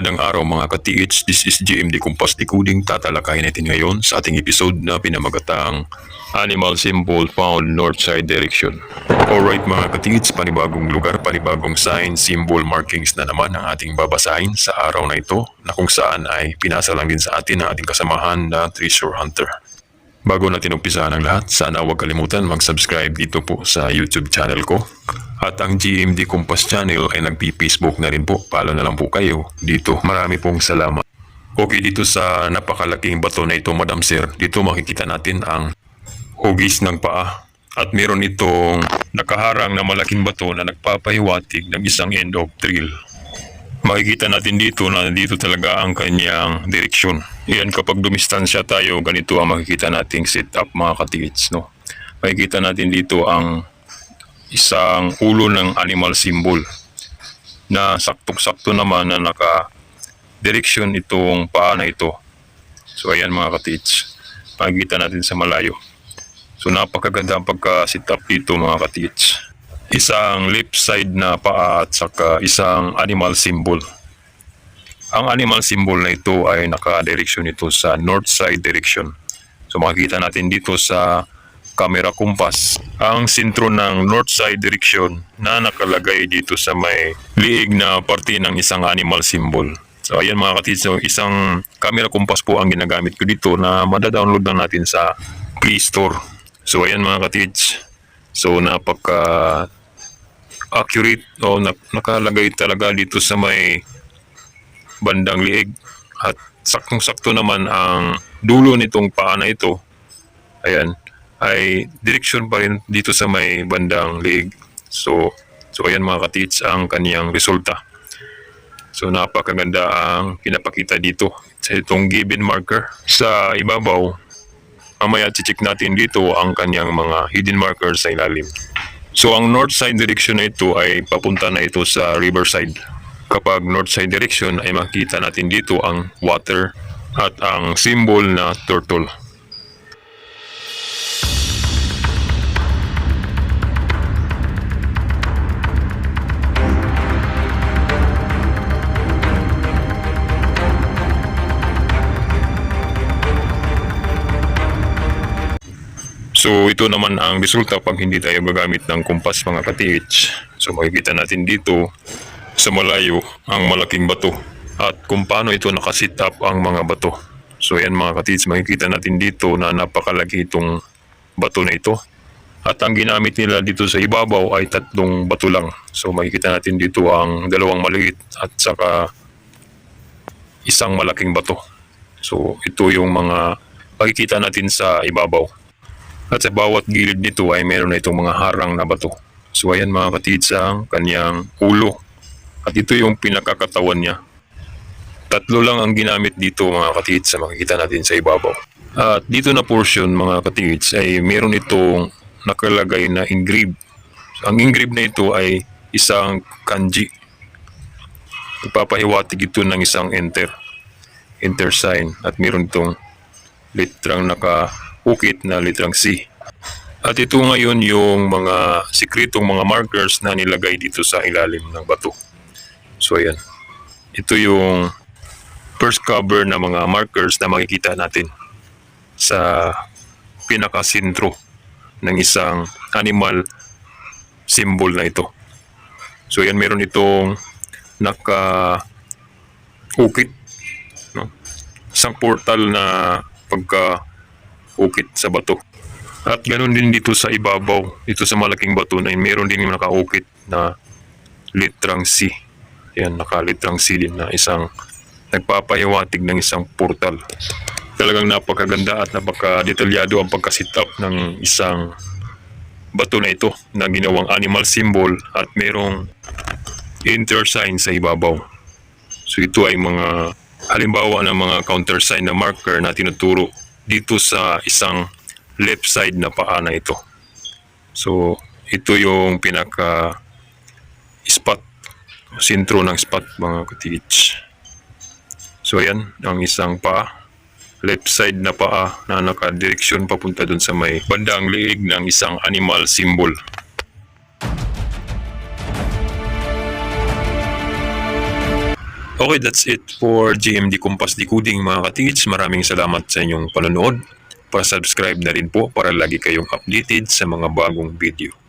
araw mga ka-TH, this is GMD Compass Decoding. Tatalakayin natin ngayon sa ating episode na pinamagatang Animal Symbol Found North Side Direction. Alright mga ka-TH, panibagong lugar, panibagong sign, symbol, markings na naman ang ating babasahin sa araw na ito na kung saan ay pinasa lang din sa atin ng ating kasamahan na Treasure Hunter. Bago natin umpisahan ang lahat, sana huwag kalimutan mag-subscribe dito po sa YouTube channel ko. At ang GMD Compass channel ay nagpi-Facebook na rin po. Follow na lang po kayo dito. Marami pong salamat. Okay, dito sa napakalaking bato na ito, Madam Sir, dito makikita natin ang hugis ng paa. At meron itong nakaharang na malaking bato na nagpapahiwatig ng isang end of trail. Makikita natin dito na dito talaga ang kanyang direksyon. Yan kapag dumistansya tayo, ganito ang makikita nating setup mga katigits. No? Makikita natin dito ang isang ulo ng animal symbol na saktong-sakto naman na naka direksyon itong paa na ito. So ayan mga katits, makikita natin sa malayo. So napakaganda ang pagka-sit up dito mga katits. Isang left side na paa at saka isang animal symbol. Ang animal symbol na ito ay nakadireksyon ito sa north side direction. So makikita natin dito sa camera compass ang sentro ng north side direction na nakalagay dito sa may liig na parte ng isang animal symbol. So ayan mga katits, so, isang camera compass po ang ginagamit ko dito na madadownload lang natin sa Play Store. So ayan mga katits, so napaka accurate o na, nakalagay talaga dito sa may bandang liig. At saktong-sakto naman ang dulo nitong paa na ito. Ayan. Ay direksyon pa rin dito sa may bandang liig. So so ayan mga katits ang kaniyang resulta. So napakaganda ang pinapakita dito sa itong given marker. Sa ibabaw mamaya check natin dito ang kanyang mga hidden marker sa ilalim So ang north side direction na ito ay papunta na ito sa riverside. Kapag north side direction ay makita natin dito ang water at ang symbol na turtle. So ito naman ang resulta pag hindi tayo gagamit ng kumpas mga ka-TH. So makikita natin dito sa malayo ang malaking bato at kung paano ito nakasit up ang mga bato. So yan mga ka-TH makikita natin dito na napakalaki itong bato na ito. At ang ginamit nila dito sa ibabaw ay tatlong bato lang. So makikita natin dito ang dalawang maliit at saka isang malaking bato. So ito yung mga makikita natin sa ibabaw. At sa bawat gilid nito ay meron na itong mga harang na bato. So ayan mga katids ang kanyang ulo. At ito yung pinakakatawan niya. Tatlo lang ang ginamit dito mga katids sa makikita natin sa ibabaw. At dito na portion mga katids ay meron itong nakalagay na engrave. Ang engrave na ito ay isang kanji. Ipapahiwatig ito ng isang enter. Enter sign. At meron itong litrang naka-ukit na litrang C. At ito ngayon yung mga sikretong mga markers na nilagay dito sa ilalim ng bato. So ayan. Ito yung first cover na mga markers na makikita natin sa pinakasentro ng isang animal symbol na ito. So yan meron itong naka ukit no? isang portal na pagka ukit sa bato. At ganoon din dito sa ibabaw, dito sa malaking bato na meron din yung nakaukit na litrang C. Yan, nakalitrang C din na isang nagpapahiwatig ng isang portal. Talagang napakaganda at napaka-detalyado ang pagka-sit ng isang bato na ito na ginawang animal symbol at merong enter sign sa ibabaw. So ito ay mga halimbawa ng mga counter sign na marker na tinuturo dito sa isang left side na paa na ito. So ito yung pinaka spot, sentro ng spot mga katich. So ayan, ang isang paa, left side na paa na nakadireksyon papunta dun sa may bandang liig ng isang animal symbol. Okay, that's it for GMD Compass Decoding mga katits. Maraming salamat sa inyong panonood. Pa-subscribe na rin po para lagi kayong updated sa mga bagong video.